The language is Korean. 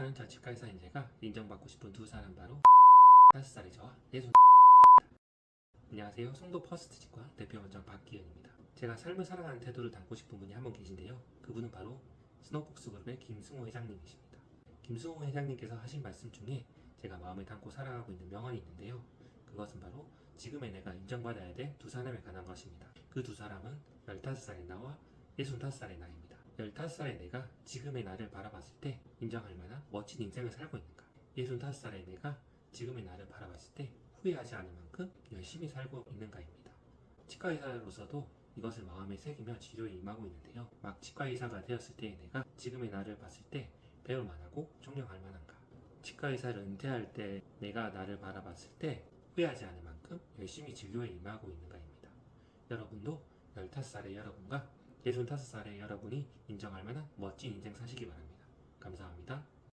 4년차 치과의사인 제가 인정받고 싶은 두 사람 바로 5살의 저와 예순 안녕하세요. 송도 퍼스트 치과 대표 원장 박기현입니다. 제가 삶을 살아가는 태도를 담고 싶은 분이 한 분 계신데요. 그분은 바로 스노복스 그룹의 김승호 회장님이십니다. 김승호 회장님께서 하신 말씀 중에 제가 마음에 담고 살아가고 있는 명언이 있는데요. 그것은 바로 지금의 내가 인정받아야 될 두 사람에 관한 것입니다. 그 두 사람은 15살의 나와 65살의 나입니다 15살의 내가 지금의 나를 바라봤을 때 인정할 만한 멋진 인생을 살고 있는가 65살의 내가 지금의 나를 바라봤을 때 후회하지 않을 만큼 열심히 살고 있는가입니다. 치과의사로서도 이것을 마음에 새기며 치료에 임하고 있는데요. 막 치과의사가 되었을 때의 내가 지금의 나를 봤을 때 배울 만하고 존경할 만한가? 치과의사를 은퇴할 때 내가 나를 바라봤을 때 후회하지 않을 만큼 열심히 진료에 임하고 있는가입니다. 여러분도 15살의 여러분과 65살의 여러분이 인정할 만한 멋진 인생 사시기 바랍니다. 감사합니다.